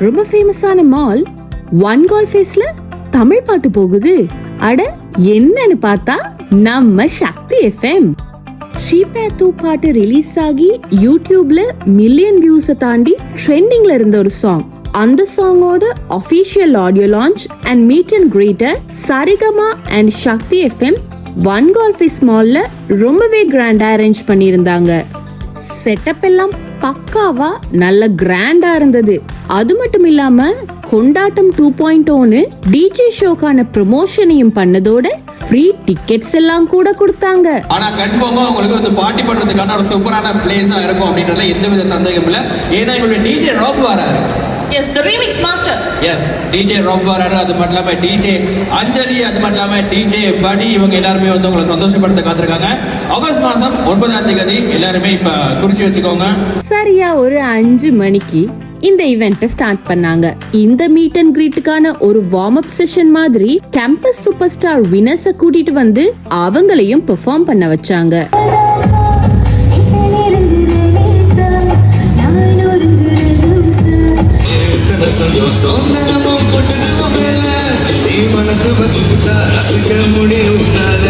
ரொம்ப ஃபேமஸான mall one call ஃபேஸ்ல தமிழ் பாட்டு போகுது. அட என்னன்னு பார்த்தா நம்ம சக்தி எஃப்எம் ஷீபே தூ பாட்டு ரிலீஸ் ஆகி யூடியூப்ல மில்லியன் வியூஸை தாண்டி ட்ரெண்டிங்ல இருந்த ஒரு சாங் அந்த சாங்கோட official audio launch and meet and greater Saregama and Sakthi FM one கால்ஃபிஸ் மால்ல ரொம்பவே கிராண்டா அரேஞ்ச் பண்ணியிருந்தாங்க. செட்டப் எல்லாம் பக்காவா நல்ல கிராண்டா இருந்தது. அது மட்டும் இல்லாம கொண்டாட்டம் டூ பாயிண்ட் ஒன்னு டிஜே ஷோக்கான ப்ரமோஷனையும் பண்ணதோட ஃப்ரீ டிக்கெட்ஸ் எல்லாம் கூட கொடுத்தாங்க. ஆனா கன்ஃபார்மா உங்களுக்கு வந்து பார்ட்டி பண்றதுக்கான ஒரு சூப்பரான பிளேஸா இருக்கும் அப்படின்றதுல எந்த வித சந்தேகம் இல்ல. ஏன்னா எங்களுடைய டிஜே ராப் வராரு. Yes, the remix master. Yes DJ rap வராரு. அது மட்டும் இல்லாம டிஜே அஞ்சலி அது மட்டும் இல்லாம டிஜே படி இவங்க எல்லாருமே வந்து உங்களை சந்தோஷப்படுத்த காத்திருக்காங்க. ஆகஸ்ட் மாசம் ஒன்பதாம் தேதி எல்லாருமே இப்ப குறிச்சு வச்சுக்கோங்க. சரியா ஒரு அஞ்சு மணிக்கு இந்த இவெண்ட்டை ஸ்டார்ட் பண்ணாங்க. இந்த மீட் அண்ட் கிரீட்டுக்கான ஒரு வார்ம் அப் செஷன் மாதிரி கேம்பஸ் சூப்பர் ஸ்டார் வினர்ஸ கூட்டிட்டு வந்து அவங்களையும் பெர்ஃபார்ம் பண்ண வச்சாங்க. சந்தோஷம் தினமும் மேல. நீ மனசு ரசிக்க முடியும் உன்னால.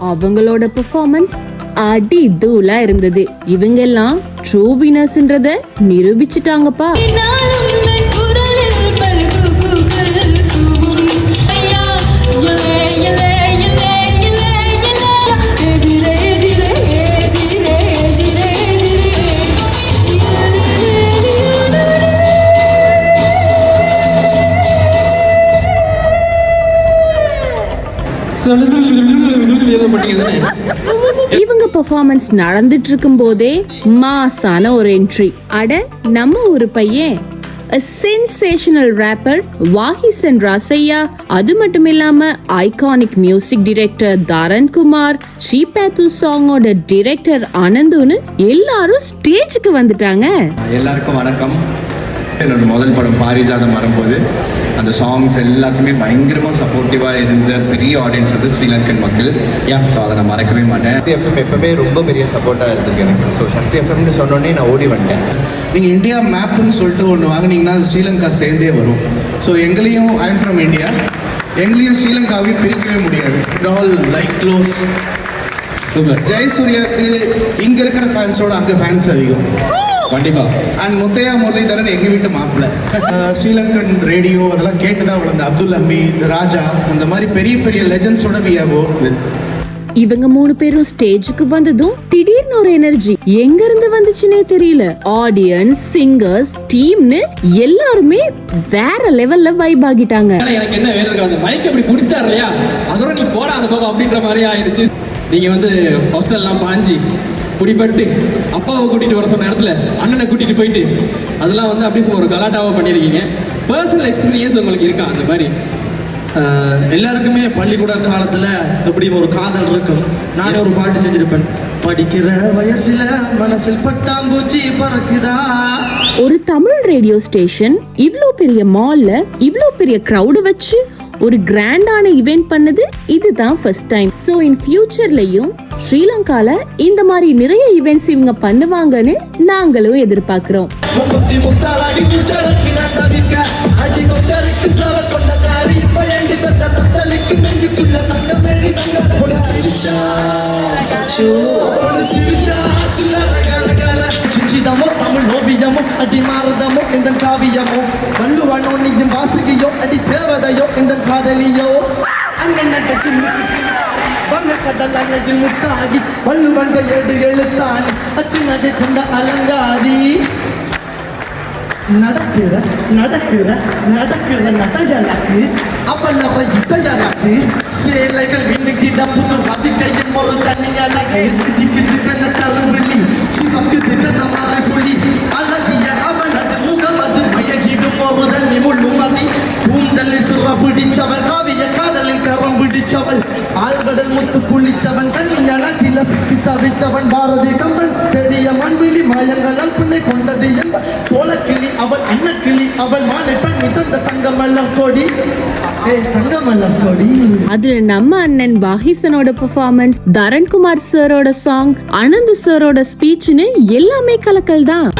அவங்களோட பெர்ஃபார்மன்ஸ் அடி தூளா இருந்தது இவங்க எல்லாம் ட்ரூ வினர்ஸ்ன்றத நிரூபிச்சிட்டாங்கப்பா இவங்க பெர்ஃபார்மன்ஸ் நடந்துட்டு இருக்கும் போதே மாசான ஒரு என்ட்ரி அட நம்ம ஒரு பையன். Sensational rapper Vahisan Rasaiah. அது மட்டும் இல்லாம iconic music director Dharan Kumar சீபேத்து சாங்கோட டிரெக்டர் அனந்துன்னு எல்லாரும் ஸ்டேஜுக்கு வந்துட்டாங்க. எல்லாருக்கும் வணக்கம். என்னோட முதல் படம் பாரிஜாதம் வரும்போது அந்த சாங்ஸ் எல்லாத்துக்குமே பயங்கரமாக சப்போர்ட்டிவாக இருந்த பெரிய ஆடியன்ஸ் வந்து ஸ்ரீலங்கன் மக்கள். யா ஸோ அதை நான் மறக்கவே மாட்டேன். சக்தி எஃப்எம் எப்பவுமே ரொம்ப பெரிய சப்போர்ட்டாக இருந்திருக்கு எனக்கு. ஸோ சக்தி எஃப்எம்னு சொன்னோடனே நான் ஓடி வந்துட்டேன். நீங்க இந்தியா மேப்னு சொல்லிட்டு ஒன்று வாங்குனீங்கன்னா அது ஸ்ரீலங்கா சேர்ந்தே வரும். ஸோ எங்களையும் ஐ எம் ஃப்ரம் இந்தியா எங்களையும் ஸ்ரீலங்காவையும் பிரிக்கவே முடியாது. It all like close super ஜெயசூர்யாவுக்கு இங்க இருக்கிற ஃபேன்ஸோட அங்க ஃபேன்ஸ் அதிகம். கண்டிப்பா. அண்ட் முத்தையா முரளிதரன் எங்க வீட்டு மாப்பிள்ளை ஸ்ரீலங்கன் ரேடியோ அதெல்லாம் கேட்டு தான் வளர்ந்த அப்துல் ஹமீத் ராஜா அந்த மாதிரி பெரிய பெரிய லெஜண்ட்ஸோட வி ஹவ் இவங்க மூணு பேரும் ஸ்டேஜுக்கு வந்ததும் திடீர்னு ஒரு எனர்ஜி எங்க இருந்து வந்துச்சுன்னே தெரியல. ஆடியன்ஸ் சிங்கர்ஸ் டீம்னு எல்லாருமே வேற லெவல்ல வைப் ஆகிட்டாங்க. எனக்கு என்ன வேலை இருக்கு அந்த மைக் அப்படி பிடிச்சார் இல்லையா? அதோட நீ போடா அந்த பக்கம் அப்படின்ற மாதிரி ஆயிடுச்சு. நீங்க வந்து ஹாஸ்டல்லாம் பாஞ்சு பிடிபட்டு அப்பாவை கூட்டிட்டு வர சொன்ன இடத்துல அண்ணனை கூட்டிட்டு போயிட்டு அதெல்லாம் வந்து அப்படியே ஒரு கலாட்டாவா பண்ணியிருக்கீங்க. பர்சனல் எக்ஸ்பீரியன்ஸ் உங்களுக்கு இருக்கா அந்த மாதிரி? எல்லாருக்குமே பள்ளிக்கூட காலத்துல எப்படி ஒரு காதல் இருக்கும்? நானே ஒரு பாட்டு செஞ்சிருப்பேன். படிக்கிற வயசுல மனசில் பட்டாம்பூச்சி பறக்குதா? ஒரு தமிழ் ரேடியோ ஸ்டேஷன் இவ்ளோ பெரிய மால்ல இவ்ளோ பெரிய crowd வச்சு ஒரு கிராண்டான இவெண்ட் பண்ணது இதுதான் ஃபர்ஸ்ட் டைம் சோ இன் ஃபியூச்சர்லயும் ஸ்ரீலங்கால இந்த மாதிரி நிறைய ஈவெண்ட்ஸ் இவங்க பண்ணுவாங்கன்னு நாங்களும் எதிர்பார்க்கிறோம். சிரிச்சா சில்லற கல தமிழ் ஓவியமோ அடி மாறுதமோ இந்த காவியமோ வள்ளுவனோ நீயும் வாசுகியோ அடி தேவதையோ இந்த காதலியோ. அண்ணன் நட்ட சின்னுக்கு கடல் அலையில் முத்தாகி வள்ளுவன் கையெடு எழுத்தாணி அச்சு நகை கொண்ட நடக்கிற நடக்கிற நடக்கிற நடையழகு அவளற இடையழகு சேலைகள் விண்ணுகிட புது மதிக்கையும் ஒரு தனி அழகு சிரிக்குது கருவிழி சிவக்குது கண்ண மரகுழி அழகிய அவளது முகமது மயகிடும் ஒரு தண்ணி முள்ளுமதி கூந்தலில் சிற பிடிச்சவள் காவிய காதலில் கரம் பிடிச்சவள். ஆழ்கடல் முத்து குளிச்சவன் கண்ணி அழகில தவிச்சவன் பாரதி கம்பன் மண்வெளி கொண்டது கோலக்கிளி அவள் அன்னக்கிளி அவள் மாலை பண்ணி தந்த தங்க கொடி. அதுல நம்ம அண்ணன் வாகிசனோட பெர்ஃபார்மன்ஸ் தரண்குமார் சாரோட சாங் அனந்த் சாரோட ஸ்பீச்னு எல்லாமே கலக்கல் தான்.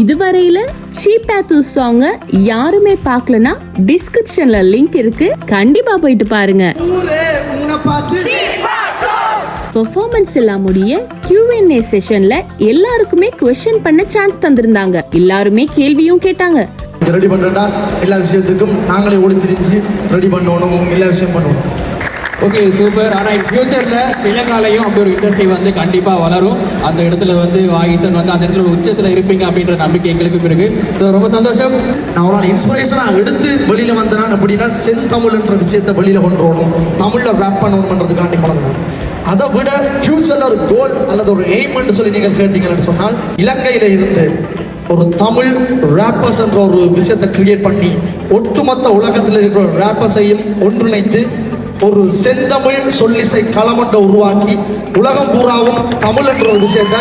இதுவரையில சீபேத்து சாங்க யாருமே பார்க்கலனா டிஸ்கிரிப்ஷன்ல லிங்க் இருக்கு. கண்டிப்பா போயிட்டு பாருங்க. பெர்ஃபார்மன்ஸ் எல்லாம் முடிய Q&A செஷன்ல எல்லாருக்குமே கொஸ்டின் பண்ண சான்ஸ் தந்திருந்தாங்க. எல்லாருமே கேள்வியும் கேட்டாங்க. ரெடி பண்றேன்டா. எல்லா விஷயத்துக்கும் நாங்களே ஓடி திரிஞ்சு ரெடி பண்ணணும். எல்லா விஷயம் பண்ணுவோம். ஓகே சூப்பர் ஆனால் இன் ஃபியூச்சரில் ஸ்ரீலங்காலையும் அப்படி ஒரு இண்டஸ்ட்ரி வந்து கண்டிப்பாக வளரும். அந்த இடத்துல வந்து வாகிசன் வந்து அந்த இடத்துல ஒரு உச்சத்தில் இருப்பீங்க அப்படின்ற நம்பிக்கை எங்களுக்கும் இருக்கு. ஸோ ரொம்ப சந்தோஷம். நான் ஒரு இன்ஸ்பிரேஷனாக எடுத்து வெளியில் வந்தேன் அப்படின்னா செந்தமிழ்ன்ற விஷயத்தை வெளியில் கொண்டு வரணும். தமிழில் ரேப் பண்ணணும்ன்றதுக்காண்டி கொண்டு அதை விட ஃபியூச்சரில் ஒரு கோல் அல்லது ஒரு எய்ம்னு சொல்லி நீங்கள் கேட்டீங்கன்னு சொன்னால் இலங்கையில் இருந்து ஒரு தமிழ் ரேப்பர்ஸ் என்ற ஒரு விஷயத்தை கிரியேட் பண்ணி ஒட்டுமொத்த உலகத்தில் இருக்கிற ரேப்பர்ஸையும் ஒன்றிணைத்து ஒரு செந்தமிழ் சொல்லிசை களமட்டை உருவாக்கி உலகம் பூராவும் தமிழ் என்ற ஒரு விஷயத்தை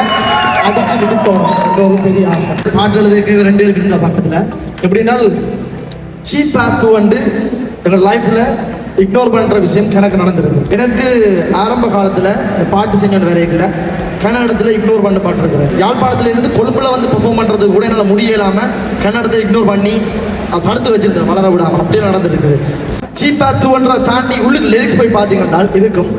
அடிச்சு விடுத்தோம் என்ற ஒரு பெரிய ஆசை. பாட்டு எழுதுக்கு ரெண்டு இருக்கு இந்த பக்கத்தில். எப்படின்னால் சீப் பாத்து வந்து எங்கள் லைஃப்பில் இக்னோர் பண்ணுற விஷயம் எனக்கு நடந்திருக்கு. எனக்கு ஆரம்ப காலத்தில் இந்த பாட்டு செஞ்சோன்னு வரையில கன்னடத்தில் இக்னோர் பண்ண பாட்டுருக்குறேன் யாழ்ப்பாணத்தில் இருந்து கொழும்புல வந்து பெர்ஃபார்ம் பண்ணுறது கூட என்னால் முடியலாமல் கன்னடத்தை இக்னோர் பண்ணி அதை தடுத்து வச்சிருந்தேன் வளர விடாமல் அப்படியே நடந்துருக்குது. சீப்பா பாத்துன்றதை தாண்டி உள்ளுக்கு லிரிக்ஸ் போய் பார்த்தீங்கன்னா இருக்கும்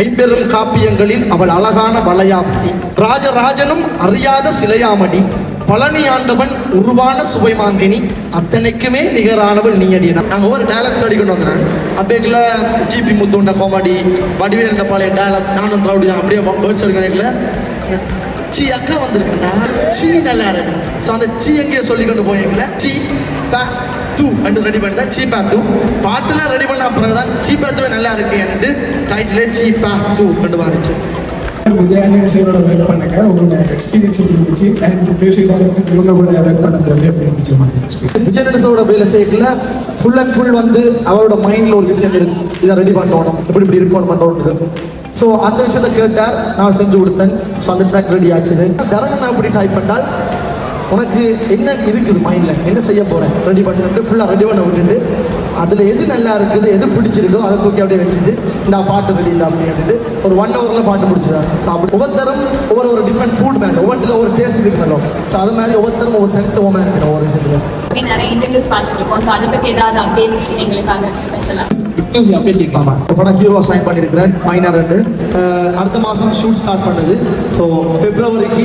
ஐம்பெரும் காப்பியங்களில் அவள் அழகான வளையாப்தி ராஜராஜனும் அறியாத சிலையாமணி பழனி ஆண்டவன் உருவான சுவைமாங்கினி அத்தனைக்குமே நிகரானவள் நீ அடி நாங்கள் ஒரு டயலாக் கொண்டு வந்தேன் அப்படியே ஜிபி முத்துண்ட காமெடி வடிவேல் என்ற பழைய டயலாக் நானும் ரவுடி தான் அப்படியே வேர்ட்ஸ் எடுக்கிறேன் சி அக்கா வந்திருக்கேன்டா சி நல்லா இருக்கு. ஸோ அந்த சி எங்கேயே சொல்லி கொண்டு போயீங்களா சி பா தூ ரெண்டு ரெடி பண்ணி தான் சி பா தூ பாட்டுலாம் ரெடி பண்ண அப்புறம் தான் சி பா தூவே நல்லா இருக்கு. என்று டைட்டிலே சி பா தூ ரெண்டு மாறிச்சு விஜயானி சேரோட ஒர்க் பண்ணுங்க. உங்களோட எக்ஸ்பீரியன்ஸ் எப்படி இருந்துச்சு? அண்ட் மியூசிக் டைரக்டர் இவங்க கூட ஒர்க் எப்படி இருந்துச்சு? உங்களுக்கு எக்ஸ்பீரியன்ஸ் விஜயநடசோட வேலை செய்யல ஃபுல் அண்ட் ஃபுல் வந்து அவரோட மைண்டில் ஒரு விஷயம் இருக்கு. இதை ரெடி பண்ணணும். இப்படி இப்படி இருக்கணும் பண்ணணும் ஸோ அந்த விஷயத்தை கேட்டார். நான் செஞ்சு கொடுத்தேன். ஸோ அந்த ட்ராக் ரெடி ஆச்சுது. தரணன் அப்படி டைப் பண்ணால் உனக்கு என்ன இருக்குது மைண்டில் என்ன செய்ய போகிறேன் ரெடி பண்ணிட்டு ஃபுல்லாக ரெடி பண்ண விட்டுட்டு அதில் எது நல்லா இருக்குது எது பிடிச்சிருக்கோ அதை தூக்கி அப்படியே வச்சுட்டு இந்த பாட்டு ரெடி இல்லை அப்படி அப்படின்ட்டு ஒரு ஒன் ஹவரில் பாட்டு முடிச்சிடாரு ஸோ ஒவ்வொருத்தரும் ஒவ்வொரு ஒரு டிஃப்ரெண்ட் ஃபுட் மேலே ஒவ்வொன்றில் ஒரு டேஸ்ட் இருக்கணும் ஸோ அது மாதிரி ஒவ்வொருத்தரும் ஒவ்வொரு தனித்துவமாக இருக்கணும் ஒவ்வொரு விஷயத்தில். நிறைய இன்டர்வியூஸ் பார்த்துட்டு இருக்கோம். ஸோ அதை பற்றி ஏதாவது அப்டேட்ஸ் எங்களுக்காக ஸ்பெஷலாக ஆமாம் இப்போ படம் ஹீரோ சைன் பண்ணியிருக்கிறேன் மைனர் ரெண்டு. அடுத்த மாதம் ஷூட் ஸ்டார்ட் பண்ணுது. ஸோ பிப்ரவரிக்கு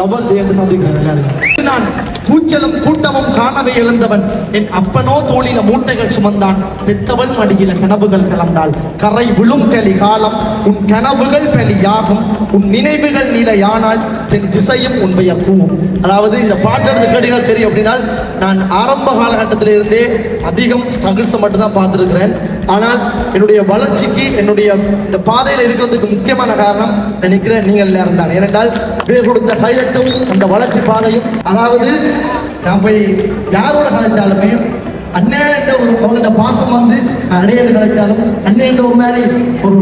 லவ்வர்ஸ் டே என்று சந்திக்கிறேன் எல்லாரும் நான் கூச்சலும் கூட்டமும் காணவே எழுந்தவன் என் அப்பனோ தோளில மூட்டைகள் சுமந்தான். பெத்தவள் மடியில கனவுகள் கலந்தாள். கரை விழும் கலி காலம் உன் கனவுகள் பலி பலியாகும். உன் நினைவுகள் நிலையானால் தென் திசையும் உன் பெயர் கூவும். அதாவது இந்த பாட்டு எடுத்து கேட்டீங்கன்னா தெரியும் அப்படின்னா நான் ஆரம்ப காலகட்டத்தில இருந்தே அதிகம் ஸ்ட்ரகிள்ஸை மட்டும்தான் பார்த்துருக்கிறேன். ஆனால் என்னுடைய வளர்ச்சிக்கு என்னுடைய இந்த பாதையில் இருக்கிறதுக்கு முக்கியமான காரணம் நினைக்கிறேன் நீங்கள் எல்லாரும் தான். ஏனென்றால் பேர் கொடுத்த கைதட்டும் அந்த வளர்ச்சி பாதையும் அதாவது நான் போய் யாரோட கதைச்சாலுமே அண்ணன் ஒரு அவங்கள்ட்ட பாசம் வந்து அடையாளம் கிடைச்சாலும் அண்ணன் ஒரு மாதிரி ஒரு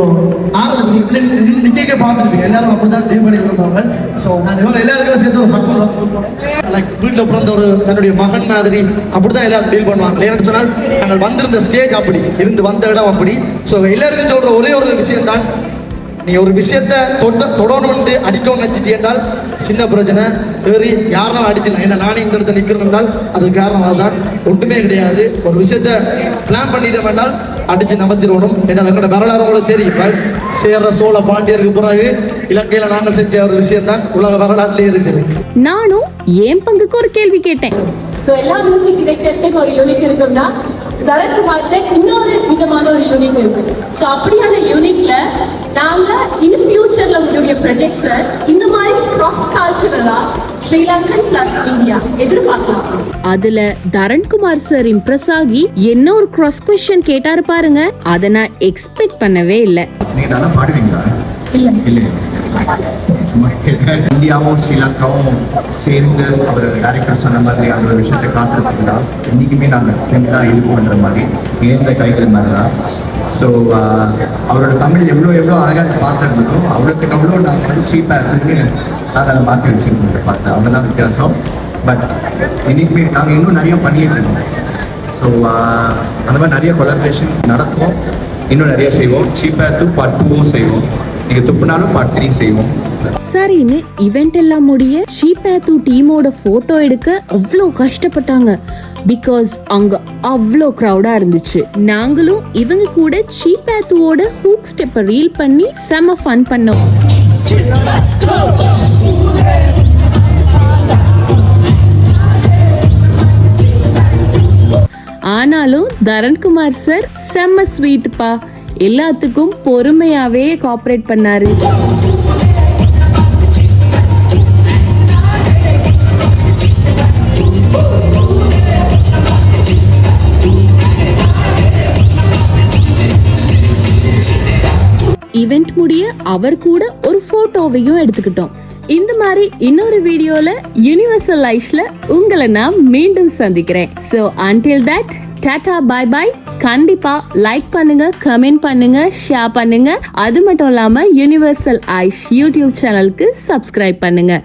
ஆறுதல் நிக்க பார்த்துருப்பீங்க. எல்லாரும் அப்படிதான் டீல் பண்ணி கொடுத்தவங்க ஸோ நான் இவங்க எல்லாருக்கும் சேர்த்து ஒரு ஹக் லைக் வீட்டில் பிறந்த ஒரு தன்னுடைய மகன் மாதிரி அப்படிதான் எல்லாரும் டீல் பண்ணுவாங்க. ஏன்னு சொன்னால் நாங்கள் வந்திருந்த ஸ்டேஜ் அப்படி இருந்து வந்த இடம் அப்படி. ஸோ எல்லாருக்கும் சொல்ற ஒரே ஒரு விஷயம் தான் நீ ஒரு விஷயத்த தொட்ட தொடணும்னு அடிக்கணும்னு நினைச்சிட்டு என்றால் சின்ன பிரச்சனை. ஏறி யாருனாலும் அடிக்கலாம் ஏன்னா நானே இந்த இடத்துல நிற்கிறேன் என்றால் அதுக்கு காரணம் அதுதான். ஒன்றுமே கிடையாது. ஒரு விஷயத்த பிளான் பண்ணிட்டோம் என்றால் அடிச்சு நம்பத்திடணும் ஏன்னா எங்களோட வரலாறு உங்களுக்கு தெரியும்? சேர சோழ பாண்டியருக்கு பிறகு இலங்கையில நாங்கள் செஞ்ச ஒரு விஷயம் தான் உலக வரலாற்றிலே இருக்குது. நானும் என் பங்குக்கு ஒரு கேள்வி கேட்டேன்? ஸோ எல்லா மியூசிக் டிரெக்டர்கிட்டையும் ஒரு யூனிக் இருக்கும்னா தரக்குமார்ட்ட இன்னொரு விதமான ஒரு யூனிக் இருக்கு. ஸோ அப்படியான யூனிக்ல நாங்க இன் ஃபியூச்சர்ல உங்களுடைய ப்ரொஜெக்ட்ஸை இந்த மாதிரி கிராஸ் கல்ச்சுரலா ஸ்ரீலங்கன் பிளஸ் இந்தியா எதிர்பார்க்கலாம். அதுல தரண்குமார் சார் இம்ப்ரெஸ் ஆகி என்ன ஒரு cross கொஸ்டின் கேட்டாரு பாருங்க. அத நான் எக்ஸ்பெக்ட் பண்ணவே இல்ல. நீங்கள் நல்லா பாடுவீங்களா? இல்ல. இல்லை. சும்மா இந்தியாவும் ஸ்ரீலங்காவும் சேர்ந்து அவர் டேரக்டர் சொன்ன மாதிரி அந்த ஒரு விஷயத்தை காட்டுறதுக்குதான் இன்னைக்குமே நாங்கள் சேர்ந்து தான் இருக்கோன்ற மாதிரி இணைந்த கைகள் மாதிரி தான் ஸோ அவரோட தமிழ் எவ்வளோ எவ்வளோ அழகாக பாட்டு இருந்ததோ அவ்வளோத்துக்கு அவ்வளோ நாங்கள் வந்து சீப்பாக இருக்குன்னு நாங்கள் அதை மாற்றி வச்சிருக்கோம் இந்த பாட்டு. அவ்வளோதான் வித்தியாசம். பட் இன்னைக்குமே நாங்கள் இன்னும் நிறைய பண்ணிட்டு இருக்கோம். ஸோ அந்த மாதிரி நிறைய கொலாபரேஷன் நடக்கும் இன்னும் நிறைய செய்வோம். சீப்பாக டூ பார்ட் டூவும் செய்வோம். நீங்க துப்புனாலும் பார்ட் த்ரீ செய்வோம். சரின்னு இவெண்ட் எல்லாம் முடிய ஷீபேத்து டீமோட போட்டோ எடுக்க அவ்வளோ கஷ்டப்பட்டாங்க. பிகாஸ் அங்க அவ்வளோ க்ரௌடா இருந்துச்சு. நாங்களும் இவங்க கூட ஷீபேத்துவோட ஹூக் ஸ்டெப்பை ரீல் பண்ணி செம ஃபன் பண்ணோம். ஆனாலும் தரண்குமார் சார் செம்ம ஸ்வீட்ப்பா எல்லாத்துக்கும் பொறுமையாவே கோஆப்ரேட் பண்ணாரு. ஈவெண்ட் முடிய அவர் கூட ஒரு போட்டோவையும் எடுத்துக்கிட்டோம். இந்த மாதிரி இன்னொரு வீடியோல யுனிவர்சல் லைஃப்ல உங்களை நான் மீண்டும் சந்திக்கிறேன். So until that tata bye bye கண்டிப்பா லைக் பண்ணுங்க கமெண்ட் பண்ணுங்க ஷேர் பண்ணுங்க. அது மட்டும் இல்லாம யுனிவர்சல் ஐஷ் யூடியூப் சேனலுக்கு சப்ஸ்கிரைப் பண்ணுங்க.